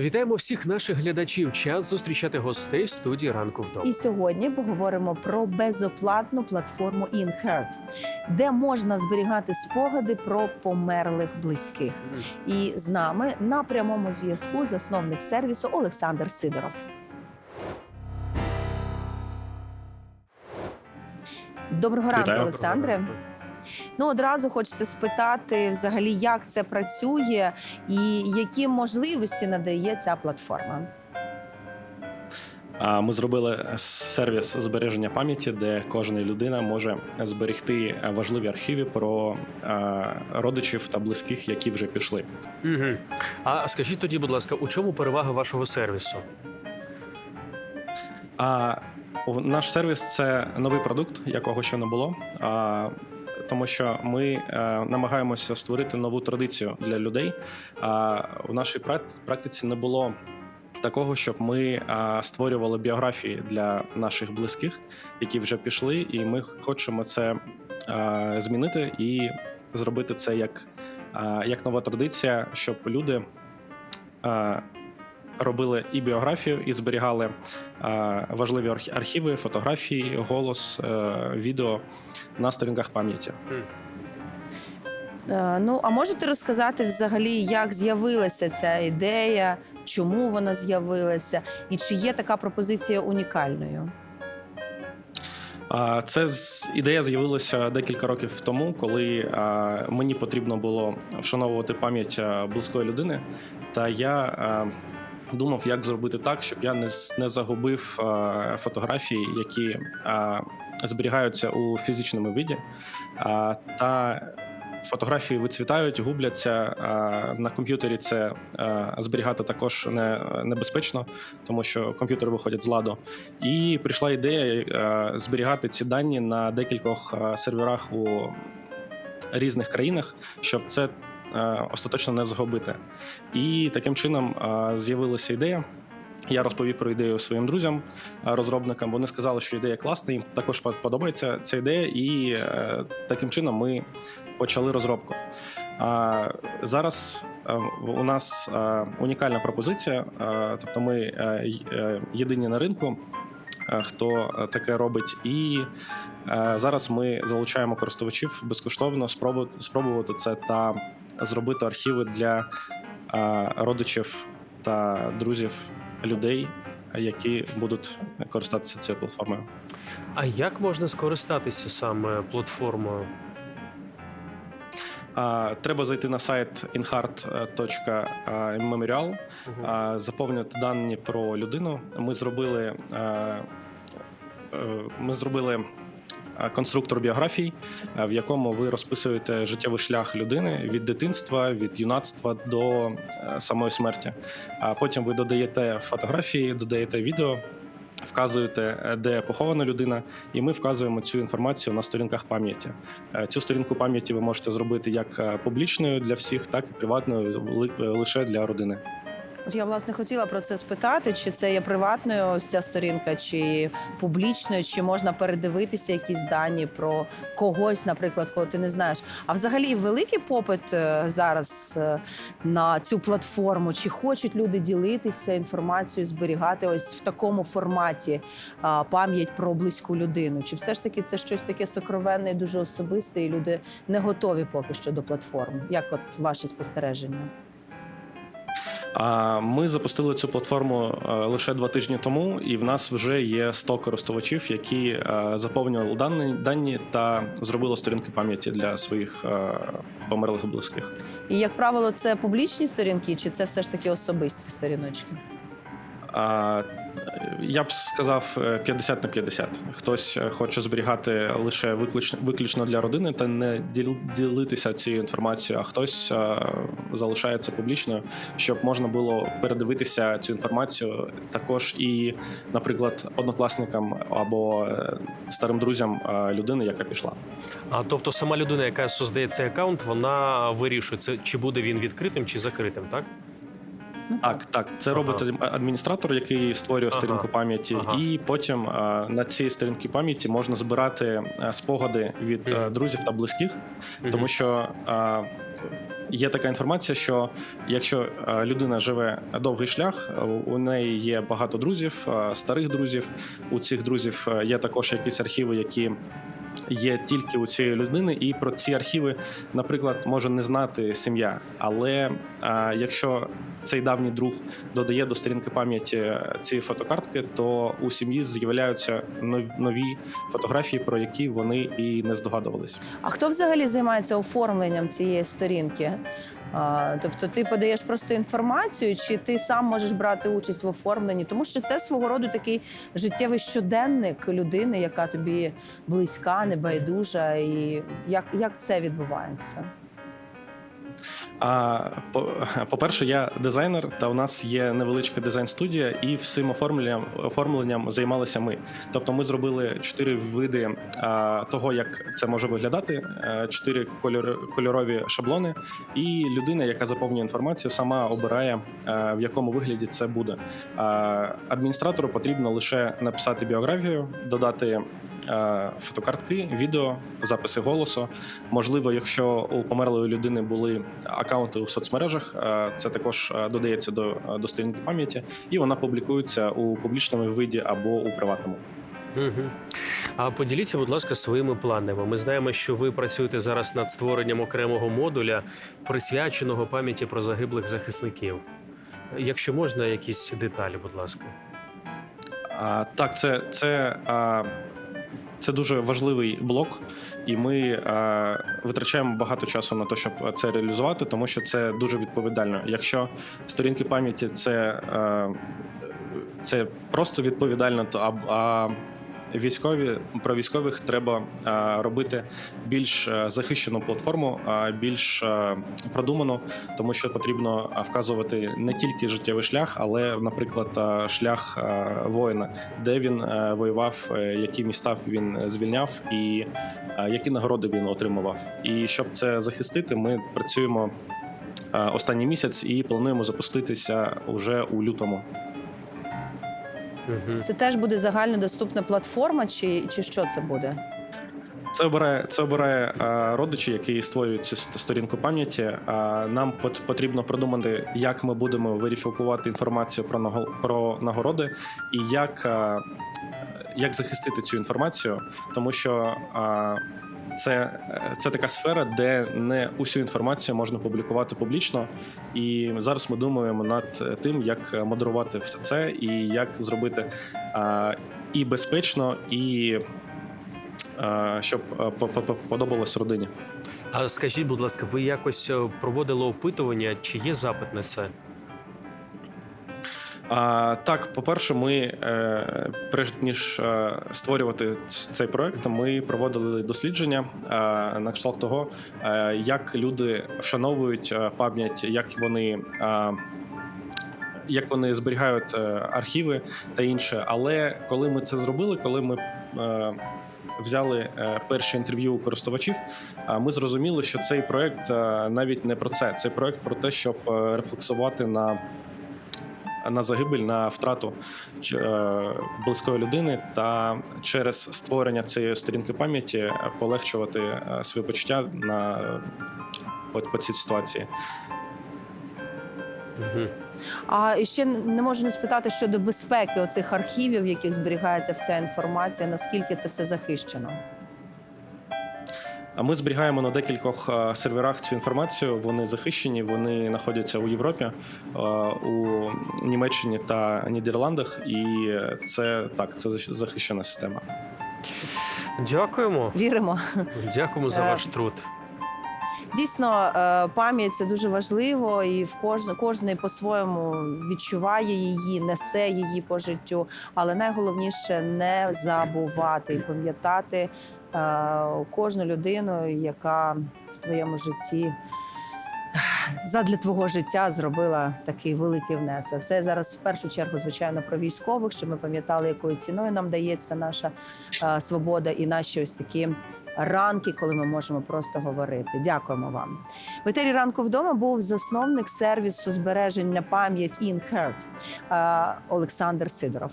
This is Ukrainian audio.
Вітаємо всіх наших глядачів. Час зустрічати гостей в студії ранку вдома. І сьогодні поговоримо про безоплатну платформу InHeart, де можна зберігати спогади про померлих близьких. І з нами на прямому зв'язку засновник сервісу Олександр Сидоров. Доброго ранку, Вітаю. Олександре. Ну одразу хочеться спитати, взагалі, як це працює і які можливості надає ця платформа. Ми зробили сервіс збереження пам'яті, де кожна людина може зберегти важливі архіви про родичів та близьких, які вже пішли. Угу. А скажіть тоді, будь ласка, у чому перевага вашого сервісу? А наш сервіс це новий продукт, якого ще не було. А, тому що ми е, намагаємося створити нову традицію для людей. А в нашій прак- практиці не було такого, щоб ми е, створювали біографії для наших близьких, які вже пішли, і ми хочемо це е, змінити і зробити це як, е, як нова традиція, щоб люди. е, Робили і біографію, і зберігали е, важливі архіви, фотографії, голос, е, відео на сторінках пам'яті. Е, Ну, а можете розказати взагалі, як з'явилася ця ідея, чому вона з'явилася, і чи є така пропозиція унікальною? Це ідея з'явилася декілька років тому, коли мені потрібно було вшановувати пам'ять близької людини. Та я думав, як зробити так, щоб я не, не загубив а, фотографії, які а, зберігаються у фізичному виді. А, Та фотографії вицвітають, губляться. На комп'ютері це зберігати також не, небезпечно, тому що комп'ютери виходять з ладу. І прийшла ідея е, зберігати ці дані на декількох е, серверах у різних країнах, щоб це е, остаточно не загубити. І таким чином е, з'явилася ідея. Я розповів про ідею своїм друзям, е, розробникам. Вони сказали, що ідея класна, їм також подобається ця ідея, і е, таким чином ми почали розробку. Зараз е, у нас е, унікальна пропозиція, е, тобто ми е, е, єдині на ринку, е, хто е, таке робить. І е, зараз ми залучаємо користувачів безкоштовно спробу- спробувати це та зробити архіви для родичів та друзів людей, які будуть користатися цією платформою. А як можна скористатися саме платформою? Треба зайти на сайт inheart.memorial, Мгм. а, заповнити дані про людину. Ми зробили, е, ми зробили конструктор біографій, е, в якому ви розписуєте життєвий шлях людини від дитинства, від юнацтва до е, самої смерті. А потім ви додаєте фотографії, додаєте відео. Вказуєте, е, де похована людина, і ми вказуємо цю інформацію на сторінках пам'яті. Е, Цю сторінку пам'яті ви можете зробити як е, публічною для всіх, так і приватною ли- е, лише для родини. Я власне хотіла про це спитати, чи це є приватною ось ця сторінка, чи публічною, чи можна передивитися якісь дані про когось, наприклад, кого ти не знаєш. А взагалі великий попит е, зараз е, на цю платформу? Чи хочуть люди ділитися інформацією, зберігати ось в такому форматі пам'ять про близьку людину? Чи все ж таки це щось таке сокровенне і дуже особисте, і люди не готові поки що до платформи? Як от ваші спостереження? Ми запустили цю платформу е, лише два тижні тому, і в нас вже є 100 користувачів, які е, заповнювали дані, дані та зробили сторінки пам'яті для своїх е, померлих близьких. І як правило, це публічні сторінки, чи це все ж таки особисті сторіночки? Е, я б сказав е, 50 на 50. Хтось е, хоче зберігати лише виключно, для родини та не ділитися цією інформацією, а хтось е, залишається публічною, щоб можна було передивитися цю інформацію також і, наприклад, однокласникам або е, старим друзям е, людини, яка пішла. А тобто сама людина, яка создає цей аккаунт, вона вирішує, чи буде він відкритим чи закритим, так? Ну, Так, так, це Ага. робить адміністратор, який створює Ага. сторінку пам'яті, Ага. і потім а, на цій сторінці пам'яті можна збирати спогади від е, друзів та близьких, тому що е, є така інформація, що якщо е, людина живе довгий шлях, е, у неї є багато друзів, е, старих друзів. У цих друзів є також якісь архіви, які є тільки у цієї людини, і про ці архіви, наприклад, може не знати сім'я. Але якщо цей давній друг додає до сторінки пам'яті ці фотокартки, то у сім'ї з'являються нов- нові фотографії, про які вони і не здогадувались. А хто взагалі займається оформленням цієї сторінки? А, тобто ти подаєш просто інформацію, чи ти сам можеш брати участь в оформленні? Тому що це свого роду такий життєвий щоденник людини, яка тобі близька, небайдужа. І як, як це відбувається? А по- по-перше, я дизайнер, та у нас є невеличка дизайн-студія, і всім оформленням оформленням займалися ми. Тобто, ми зробили чотири види а, того, як це може виглядати, е, чотири кольорові шаблони, і людина, яка заповнює інформацію, сама обирає е, в якому вигляді це буде. А, адміністратору потрібно лише написати біографію, додати. Е, Фотокартки, відео, записи голосу. Можливо, якщо у померлої людини були акаунти у соцмережах, е, це також е, додається до, до сторінки пам'яті, і вона публікується у публічному виді або у приватному. Угу. А поділіться, будь ласка, своїми планами. Ми знаємо, що ви працюєте зараз над створенням окремого модуля, присвяченого пам'яті про загиблих захисників. Якщо можна, якісь деталі, будь ласка. А, так, це, це, а, це дуже важливий блок, і ми е, витрачаємо багато часу на те, щоб це реалізувати, тому що це дуже відповідально. Якщо сторінки пам'яті це, е, це просто відповідально, то а, а військові про військових треба робити більш захищену платформу, а більш а, продуману, тому що потрібно вказувати не тільки життєвий шлях, але, наприклад, шлях воїна, де він воював, е, які міста він звільняв, і які нагороди він отримував. І щоб це захистити, ми працюємо останній місяць і плануємо запуститися уже у лютому. Угу. Це теж буде загальнодоступна платформа, чи, чи що це буде? Це обирає це обирає е, родичі, які створюють цю сторінку пам'яті. Е, нам пот- потрібно продумати, як ми будемо верифікувати інформацію про наго- про нагороди і як, е, як захистити цю інформацію, тому що. е, це, е, це така сфера, де не усю інформацію можна публікувати публічно. І зараз ми думаємо над тим, як модерувати все це і як зробити е, і безпечно, і е, щоб е, по- по- по- подобалось родині. А скажіть, будь ласка, ви якось е, проводили опитування, чи є запит на це? А, так, по-перше, ми е, перш ніж е, створювати цей проект, ми проводили дослідження е, на кшталт того, е, як люди вшановують е, пам'ять, як вони. Е, як вони зберігають е, архіви та інше. Але коли ми це зробили, коли ми е, взяли е, перші інтерв'ю у користувачів, е, ми зрозуміли, що цей проект навіть не про це. Цей проект про те, щоб рефлексувати на на загибель, на втрату е, близької людини, та через створення цієї сторінки пам'яті полегшувати е, свої почуття на по, по цій ситуації. Угу. А і ще не можу не спитати щодо безпеки оцих архівів, в яких зберігається вся інформація, наскільки це все захищено. А ми зберігаємо на декількох е, серверах цю інформацію. Вони захищені, вони знаходяться у Європі, е, у Німеччині та Нідерландах, і це так, це захищена система. Дякуємо. Віримо. Дякуємо за Е, ваш труд. Дійсно, пам'ять це дуже важливо, і в кожен, кожний по-своєму відчуває її, несе її по життю. Але найголовніше не забувати і пам'ятати кожну людину, яка в твоєму житті е, задля твого життя зробила такий великий внесок. Це зараз в першу чергу, звичайно, про військових, щоб ми пам'ятали, якою ціною нам дається наша е, свобода і наші ось такі ранки, коли ми можемо просто говорити. Дякуємо вам. В етері ранку вдома був засновник сервісу збереження пам'ять е, Олександр Сидоров.